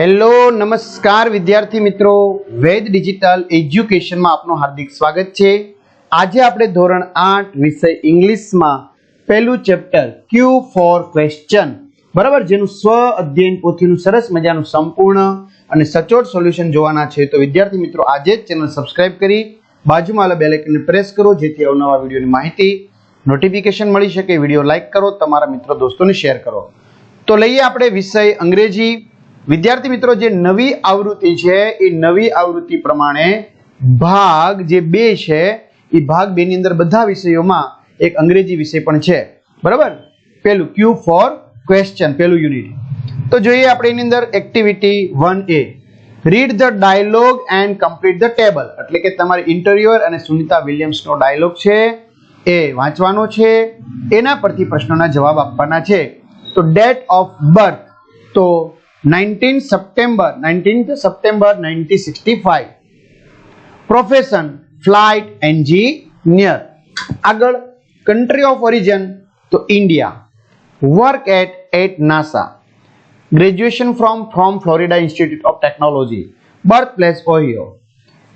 Hello નમસ્કાર વિદ્યાર્થી મિત્રો વેદ ડિજિટલ એજ્યુકેશનમાં આપનું હાર્દિક સ્વાગત છે આજે આપણે ધોરણ આઠ વિષય ઇંગ્લિશમાં પહેલું ચેપ્ટર ક્યુ ફોર ક્વેશ્ચન બરાબર જેનું સ્વ અધ્યયન પોથીનું સરસ મજાનું સંપૂર્ણ અને સચોટ સોલ્યુશન જોવાના છે તો વિદ્યાર્થી મિત્રો આજે જ ચેનલ સબસ્ક્રાઇબ કરી બાજુમાં આવેલા બેલ પ્રેસ કરો જેથી અવનવા વિડીયોની માહિતી નોટિફિકેશન મળી શકે વિડીયો લાઇક કરો તમારા મિત્રો દોસ્તોને શેર કરો તો લઈએ આપણે વિષય અંગ્રેજી વિદ્યાર્થી મિત્રો જે નવી આવૃત્તિ છે એ નવી આવૃત્તિ પ્રમાણે ભાગ જે બે છે એ ભાગ બે ની અંદર બધા વિષયોમાં એક અંગ્રેજી વિષય પણ છે બરાબર પેલું ક્યુ ફોર ક્વેશ્ચન પેલું યુનિટ તો જોઈએ આપણે એની અંદર activity one A read the dialogue and complete the table એટલે કે તમારે ઇન્ટરવ્યુઅર અને સુનિતા વિલિયમ્સનો ડાયલોગ છે એ વાંચવાનો છે એના પરથી પ્રશ્નોના જવાબ આપવાના છે તો ડેટ ઓફ બર્થ તો 19 September 19th September 1965 profession flight engineer agar country of origin to India work at at NASA graduation from from Florida Institute of Technology birthplace Ohio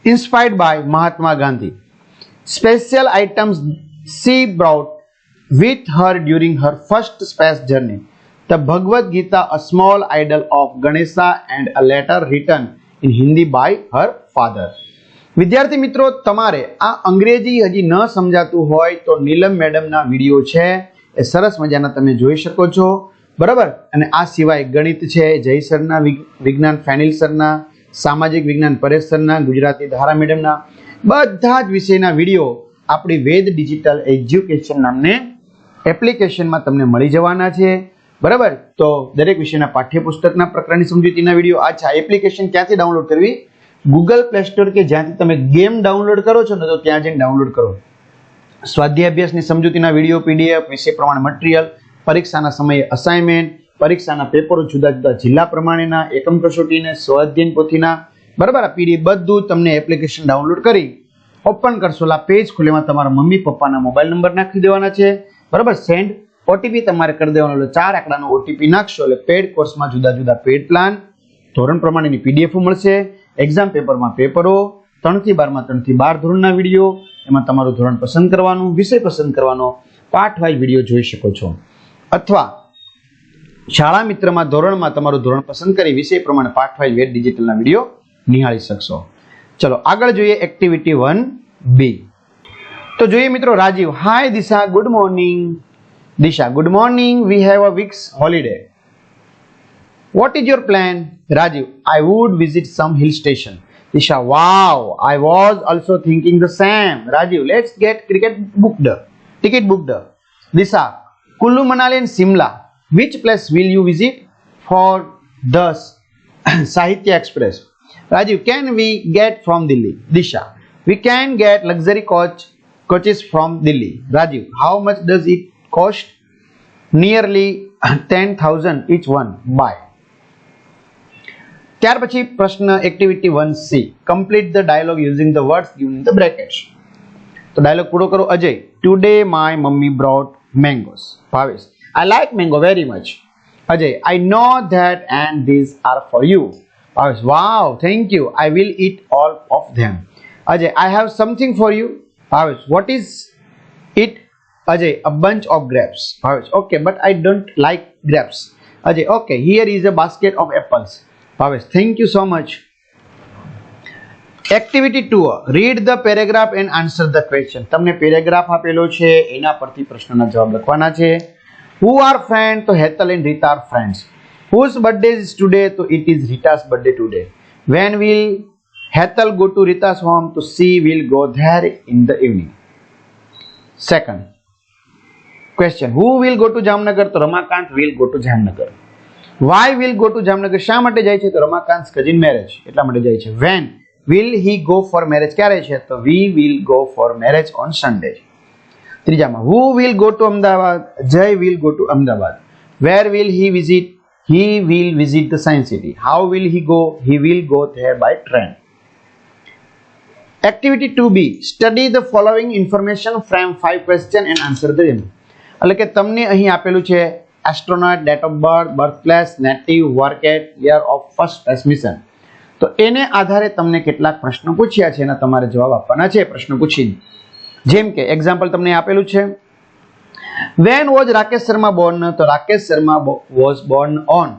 inspired by Mahatma Gandhi special items she brought with her during her first space journey The Bhagavad Gita, a small idol of Ganesha and a letter written in Hindi by her father. વિદ્યાર્થી મિત્રો તમારે આ અંગ્રેજી હજી ન સમજાતું હોય તો નીલમ મેડમના વિડીયો છે એ સરસ મજાના તમે જોઈ શકો છો બરાબર અને આ સિવાય ગણિત છે જય સરના વિજ્ઞાન ફેનિલ સરના સામાજિક વિજ્ઞાન પરેશ સરના ગુજરાતી ધારા મેડમના બધા જ વિષયના વિડીયો આપણી વેદ ડિજિટલ એજ્યુકેશન નામને એપ્લિકેશનમાં તમને મળી જવાના છે બરાબર તો દરેક વિષયના પાઠ્યપુસ્તકના પ્રકરણની સમજૂતીના વિડીયો આ છે એપ્લિકેશન ક્યાંથી ડાઉનલોડ કરવી ગૂગલ પ્લે સ્ટોર કે જ્યાંથી તમે ગેમ ડાઉનલોડ કરો છો ને તો ત્યાં જઈને ડાઉનલોડ કરો સ્વાધ્યાય અભ્યાસની સમજૂતીના વિડીયો પીડીએફ વિષય પ્રમાણે મટીરિયલ પરીક્ષાના સમયે અસાઇનમેન્ટ પરીક્ષાના પેપરો જુદા જુદા જિલ્લા પ્રમાણેના એકમ કસોટીને સ્વાધ્યન પોથીના બરાબર આ પીડીએફ બધું તમને એપ્લિકેશન ડાઉનલોડ કરી ઓપન કરશો પેજ ખુલેમાં તમારા મમ્મી પપ્પાના મોબાઈલ નંબર નાખી દેવાના છે બરાબર સેન્ડ ઓટીપી તમારે કરી દેવાનો એટલે ચાર આંકડાનો ઓટીપી નાખશો એટલે પેડ કોર્સમાં જુદા જુદા પેડ પ્લાન ધોરણ પ્રમાણેની પીડીએફ મળશે એક્ઝામ પેપરમાં પેપરો ત્રણથી બારમાં ત્રણથી બાર ધોરણના વિડીયો એમાં તમારું ધોરણ પસંદ કરવાનું વિષય પસંદ કરવાનો પાઠ વાઇઝ વિડીયો જોઈ શકો છો અથવા શાળા મિત્રમાં ધોરણમાં તમારું ધોરણ પસંદ કરી વિષય પ્રમાણે પાઠ વાઇઝ વેટ ડિજિટલના વિડીયો નિહાળી શકશો ચલો આગળ જોઈએ એક્ટિવિટી વન બી તો જોઈએ મિત્રો Rajiv hi Disha good morning Disha, good morning. We have a week's holiday. What is your plan? Rajiv, I would visit some hill station. Disha, wow, I was also thinking the same. Rajiv, let's get cricket booked. Ticket booked. Disha, Kullu Manali and Simla. Which place will you visit? For the Sahitya Express. Rajiv, can we get from Delhi? Disha, we can get luxury coach coaches from Delhi. Rajiv, how much does it cost nearly 10000 each one by ત્યાર પછી પ્રશ્ન activity 1c complete the dialogue using the words given in the brackets તો dialogue પૂરો કરો Ajay today my mummy brought mangoes Bhavesh I like mango very much Ajay I know that and this are for you Bhavesh wow thank you I will eat all of them Ajay I have something for you Bhavesh what is it Ajay, a bunch of grapes. Bhavesh, okay, but I don't like grapes. Ajay, okay, here is a basket of apples. Bhavesh, thank you so much. Activity two read the paragraph and answer the question તમને paragraph આપેલો છે એના પરથી પ્રશ્નના જવાબ લખવાના છે હુ are friend તો Hetal and Rita are friends whose birthday is today તો it is Rita's birthday today when will Hetal go to Rita's home તો she will go there in the evening second question who will go to Jamnagar તો Ramakant will go to Jamnagar why will go to Jamnagar શા માટે જાય છે તો Ramakant cousin marriage એટલા માટે જાય છે when will he go for marriage ક્યારે છે તો we will go for marriage on Sunday ત્રીજામાં who will go to Ahmedabad Jay will go to Ahmedabad where will he visit he will visit the science city how will he go he will go there by train Activity 2B. Study the following information from 5 questions and answer them. એટલે કે તમને અહીં આપેલું છે astronaut date of birth birth place native વર્કેટ year of first admission તો એને આધારે તમને કેટલાક પ્રશ્નો પૂછ્યા છે એના તમારે જવાબ આપવાના છે પ્રશ્નો પૂછીને જેમ કે એક્ઝામ્પલ તમને આપેલું છે when was Rakesh Sharma born તો Rakesh Sharma was born on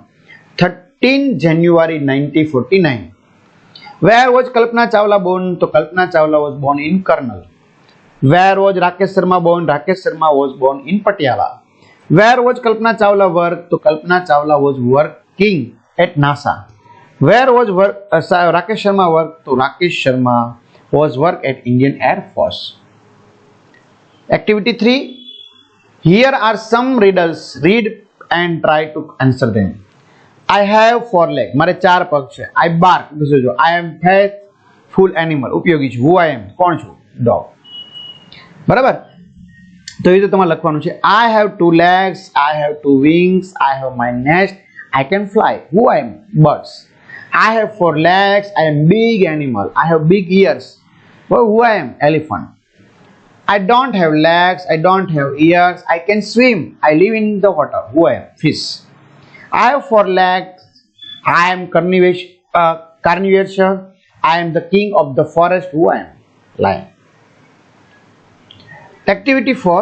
thirteen January ninety forty nine where was Kalpana Chawla born તો Kalpana Chawla was born in Karnal Where was Rakesh Sharma born? Rakesh Sharma was born in Patiala. Where was Kalpana Chawla work? So Kalpana Chawla was working at NASA. Where was work, uh, Rakesh Sharma work? So Rakesh Sharma was work at Indian Air Force. Activity 3. Here are some riddles. Read and try to answer them. I have four legs. મારે ચાર પગ છે. I bark. જોજો. I am faithful animal. ઉપયોગી છું. Who I am? કોણ છું? Dog. બરાબર તો એ રીતે તમારે લખવાનું છે I have two legs I have two wings I have my nest I can fly who I am birds I have four legs I am big animal I have big ears who I am elephant I don't have legs, I don't have ears, I can swim, I live in the water. Who I am? Fish. I have four legs, I am carnivorous, uh, carnivorous, I am the king of the forest. Who I am? Lion. Activity four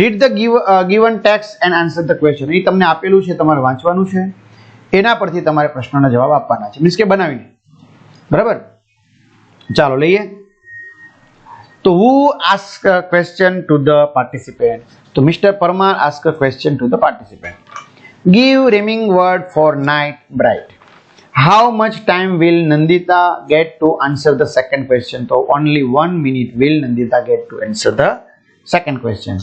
read the give given text and answer the question એ તમને આપેલું છે તમારે વાંચવાનું છે એના પરથી તમારે પ્રશ્નોના જવાબ આપવાના છે મીન્સ કે બનાવીને બરાબર ચાલો લઈએ તો who ask question to the participant તો mister Parmar ask question to the participant give rhyming word for night bright how much time will Nandita get to answer the second question? So only one minute will Nandita get to answer the second question.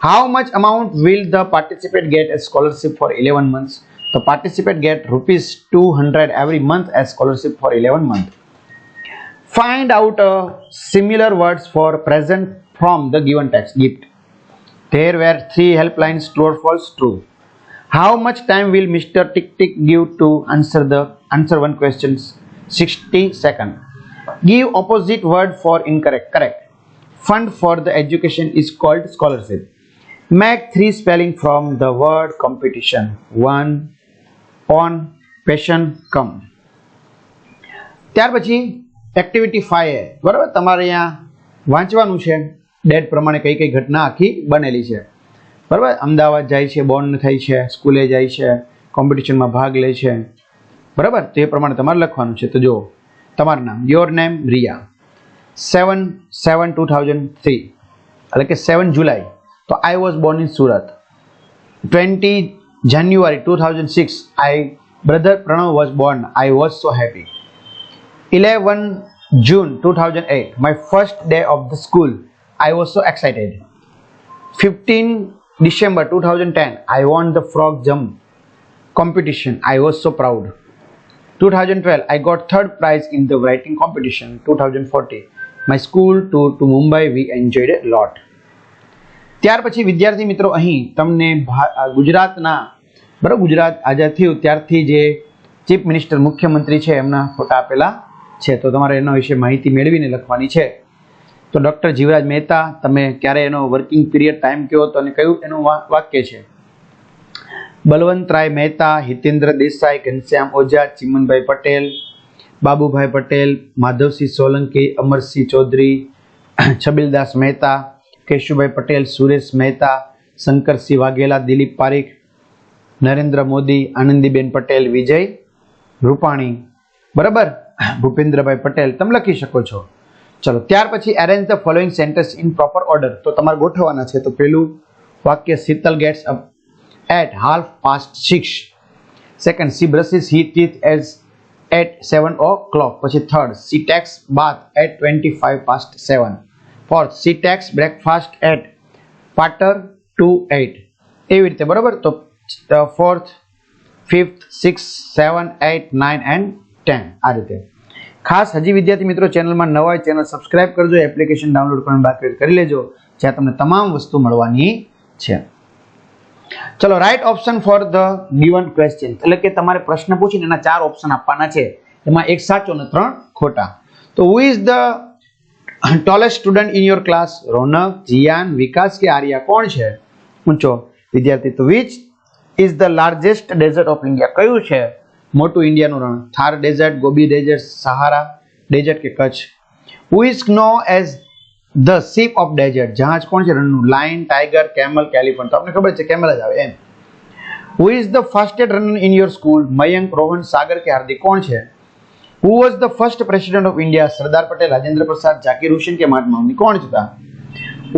How much amount will the participant get as scholarship for 11 months? The participant get rupees 200 every month as scholarship for 11 months. Find out uh, similar words for present from the given text gift. There were three helplines true or false true. How much time will Mr. Tick Tick give to answer the answer one questions 60 second give opposite word for incorrect correct fund for the education is called scholarship make three spelling from the word competition one on passion come ત્યાર પછી activity five બરાબર તમારે અહીંયા વાંચવાનું છે date પ્રમાણે કઈ કઈ ઘટના આખી બનેલી છે બરાબર અમદાવાદ જાય છે બોન્ડ થાય છે સ્કૂલે જાય છે કોમ્પિટિશનમાં ભાગ લે છે બરાબર તો એ પ્રમાણે તમારે લખવાનું છે તો જો તમારું નામ your name Riya seven seven two thousand three એટલે કે સેવન જુલાઈ તો I was born in Surat twenty January two thousand six I brother Pranav was born I was so happy eleven June two thousand eight my first day of the school I was so excited fifteen December two thousand ten I won the frog jump competition I was so proud 2012, I got third prize in the writing competition 2014. My school tour to Mumbai, we enjoyed a lot. ત્યાર પછી વિદ્યાર્થી મિત્રો અહીં તમને ગુજરાતના બરાબર ગુજરાત આઝાદ થયું ત્યારથી જે ચીફ મિનિસ્ટર મુખ્યમંત્રી છે એમના ફોટા આપેલા છે તો તમારે એના વિશે માહિતી મેળવીને લખવાની છે તો ડૉક્ટર જીવરાજ મહેતા તમે ક્યારે એનો વર્કિંગ પીરિયડ ટાઈમ કયો હતો અને કયું એનું વાક્ય છે બલવંતરાય મહેતા હિતેન્દ્ર દેસાઈ ઘનશ્યામ ઓઝા ચિમનભાઈ પટેલ બાબુભાઈ પટેલ માધવસિંહ સોલંકી અમરસિંહ ચૌધરી છબીલદાસ મહેતા કેશુભાઈ પટેલ સુરેશ મહેતા શંકરસિંહ વાઘેલા દિલીપ પારીખ નરેન્દ્ર મોદી આનંદીબેન પટેલ વિજય રૂપાણી બરાબર ભૂપેન્દ્રભાઈ પટેલ તમે લખી શકો છો ચલો ત્યાર પછી arrange the following sentence in proper order તો તમારે ગોઠવવાના છે તો પેલું વાક્ય Sheetal gets up at half past six. Second, she brushes her teeth as at seven o'clock. Third, she takes bath at twenty-five past seven. Fourth, she takes breakfast at quarter to eight. એવી રીતે બરોબર તો fourth fifth six seven eight nine and ten આ રીતે ખાસ હજી વિદ્યાર્થી મિત્રો ચેનલમાં નવા હોય ચેનલ સબસ્ક્રાઇબ કરજો એપ્લિકેશન ડાઉનલોડ કરીને બાકી કરી લેજો જ્યાં તમને તમામ વસ્તુ મળવાની છે ચલો right option for the given question એટલે કે તમારે પ્રશ્ન પૂછીને એના ચાર ઓપ્શન આપવાના છે એમાં એક સાચો અને ત્રણ ખોટા તો who is the tallest student in your class Ronak જીયાન Vikas કે આર્યા કોણ છે ઊંચો વિદ્યાર્થી તો which is the largest desert of India કયું છે મોટું ઇન્ડિયાનું રણ Thar desert Gobi desert Sahara desert કે Kutch who is no as the ship of desert જહાજ કોણ છે રનનું લાયન ટાઈગર કેમલ કેલિફન્ટ તો આપણે ખબર છે કેમલ જ આવે એમ who is the fastest runner in your school Mayank Rohan Sagar કે હાર્દિક કોણ છે who was the first president of India Sardar Patel Rajendra Prasad Zakir Hussain કે મહાત્મા ગાંધી કોણ હતા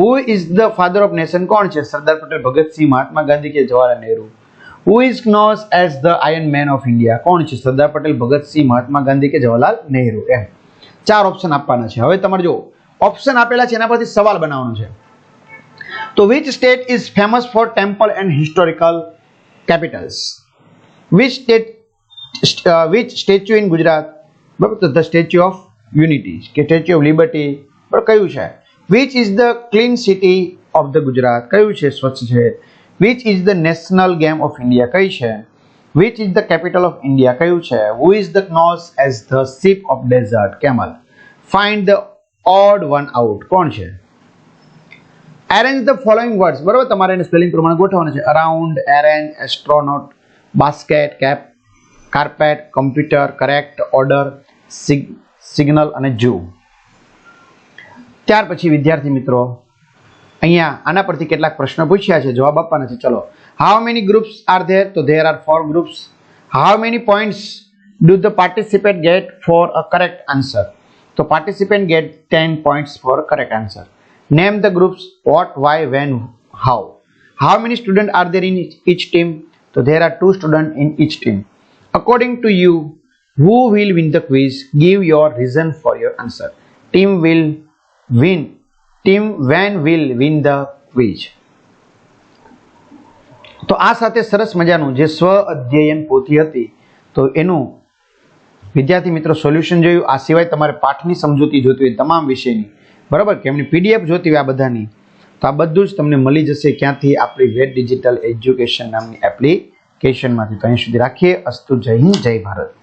who is the father of nation કોણ છે સરદાર પટેલ ભગતસિંહ મહાત્મા ગાંધી કે Jawaharlal Nehru who is known as the iron man of India કોણ છે સરદાર પટેલ ભગતસિંહ મહાત્મા ગાંધી કે જવાહરલાલ નહેરુ એમ ચાર ઓપ્શન આપવાના છે હવે તમારે જો ઓપ્શન આપેલા છે એના પરથી સવાલ બનાવવાનો છે તો which state is famous for temple and historical capitals which state which statue in Gujarat બરાબર તો ધ સ્ટેચ્યુ ઓફ યુનિટી કે સ્ટેચ્યુ ઓફ લિબર્ટી બરાબર કયું છે which is the clean city of the Gujarat કયું છે સ્વચ્છ છે which is the national game of India કઈ છે which is the capital of India કયું છે who is the knows as the ship of dessert camel find the odd one out કોણ છે એરેન્જ ધ ફોલોઈંગ વર્ડ્સ બરાબર તમારે એને spelling પ્રમાણે ગોઠવવાનું છે around arrange astronaut basket cap carpet computer correct order signal અને જૂ ત્યાર પછી વિદ્યાર્થી મિત્રો અહીંયા આના પરથી કેટલાક પ્રશ્નો પૂછ્યા છે જવાબ આપવાના છે ચલો how many groups are there તો there are four groups how many points do the participate get for a correct answer So participant get 10 points for correct answer. Name the groups what, why, when, how. How many students are there in each team? So there are two students in each team. According to you, who will win the quiz? Give your reason for your answer. Team will win. Team when will win the quiz. તો આ સાથે સરસ મજાનું જે સ્વ અધ્યયન પોથી હતી તો એનું વિદ્યાર્થી મિત્રો સોલ્યુશન જોયું આ સિવાય તમારે પાઠની સમજૂતી જોતી હોય તમામ વિષયની બરાબર કે એમની પીડીએફ જોતી હોય આ બધાની તો આ બધું જ તમને મળી જશે ક્યાંથી આપણી વેટ ડિજિટલ એજ્યુકેશન નામની એપ્લિકેશનમાંથી તો અહીં સુધી રાખીએ અસ્તુ જય હિન્દ જય ભારત